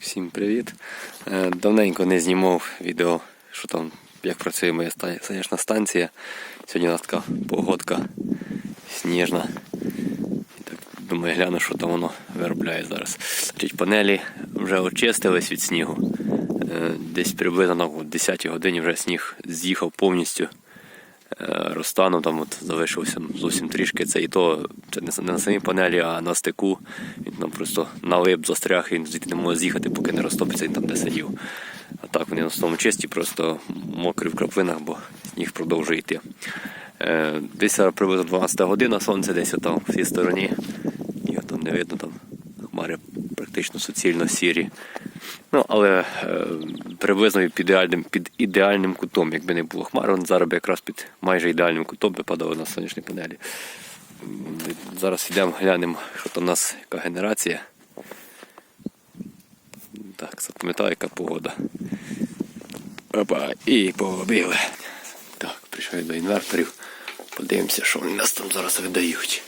Всім привіт. Е, Давненько не знімав відео, що там, як працює моя сонячна станція. Сьогодні у нас така погодка сніжна. І так думаю, гляну, що там воно виробляє зараз. Значить, панелі вже очистились від снігу. Е, Десь приблизно на 10 годині вже сніг з'їхав повністю. Е, Розтанув там от залишився зовсім трішки. Це і то це не на самій панелі, а на стику. Він там просто налип, застряг, і він звідти не може з'їхати, поки не розтопиться, він там де сидів. А так вони на основному чисті, просто мокрі в краплинах, бо сніг продовжує йти. Е, Десь приблизно 12 година, сонце десь там в цій стороні. Його там не видно, там хмари практично суцільно сірі. Ну, але е, приблизно під ідеальним, під ідеальним кутом, якби не було хмар, он зараз якраз під майже ідеальним кутом би падало на сонячні панелі. Зараз йдемо глянемо, що там у нас яка генерація. Так, запам'ятаю, яка погода. Опа, і побігли. Так, прийшов до інверторів. Подивимося, що вони нас там зараз видають.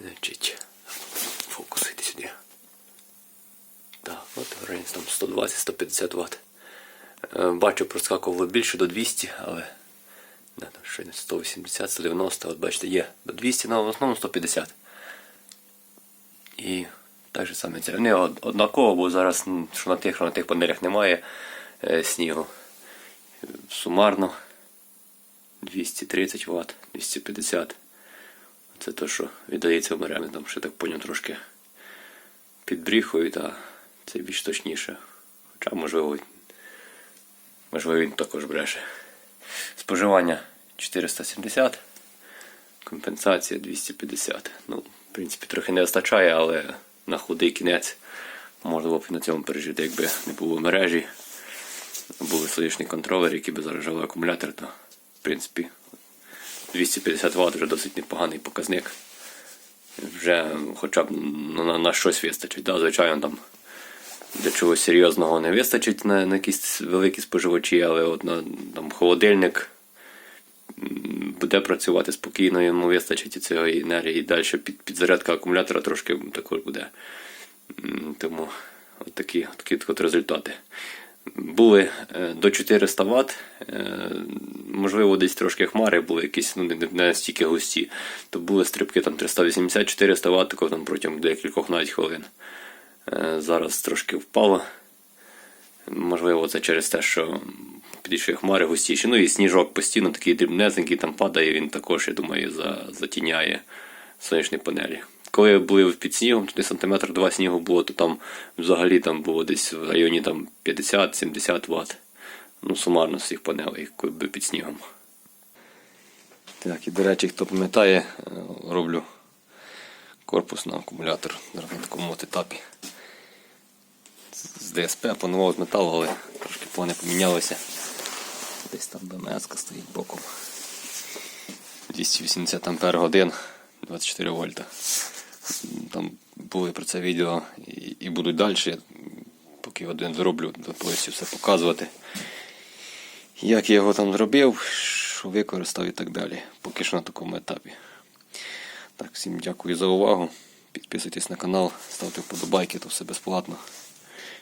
Значить, фокус йди сюди. Так, от границь там 120-150 Вт. Е, Бачу, проскакувало більше до 200, але не, там щось 180, 190, от бачите, є до 200, але в основному 150. І так же саме це. Вони однаково, бо зараз що на тих, що на тих панелях немає е, снігу. Сумарно 230 Вт, 250. Це те, що віддається в мережі, там ще так поняв трошки підбріхують, а це більш точніше. Хоча, можливо, можливо, він також бреше. Споживання 470, компенсація 250. Ну, в принципі, трохи не вистачає, але на худий кінець можна б на цьому пережити, якби не було мережі. Були сонячні контролери, які би заражали акумулятор, то в принципі 250 Вт вже досить непоганий показник вже хоча б на, на щось вистачить. Да, звичайно, там для чогось серйозного не вистачить на, на якісь великі споживачі, але от на там, холодильник буде працювати спокійно, йому вистачить і цієї енергії. І далі під, підзарядка акумулятора трошки також буде. Тому от такі, такі от результати. Були е, до 400 Вт, е, можливо, десь трошки хмари були якісь ну, не, настільки густі, то були стрибки там 380-400 Вт там, протягом декількох навіть хвилин. Е, Зараз трошки впало. Можливо, це через те, що підійшли хмари густіші. Ну і сніжок постійно такий дрібнезенький там падає, він також, я думаю, затіняє сонячні панелі. Коли були під снігом, туди сантиметр два снігу було, то там взагалі там було десь в районі там 50-70 Вт. Ну, сумарно всіх панелей, коли би під снігом. Так, і до речі, хто пам'ятає, е, роблю корпус на акумулятор на такому от етапі. З ДСП панував з металу, але трошки плани помінялися. Десь там БМС стоїть боком. 280 ампер годин, 24 вольта. Там були про це відео і, і будуть далі. Я Поки один зроблю, повністю все показувати. Як я його там зробив, що використав і так далі. Поки що на такому етапі. Так, всім дякую за увагу. Підписуйтесь на канал, ставте вподобайки, то все безплатно.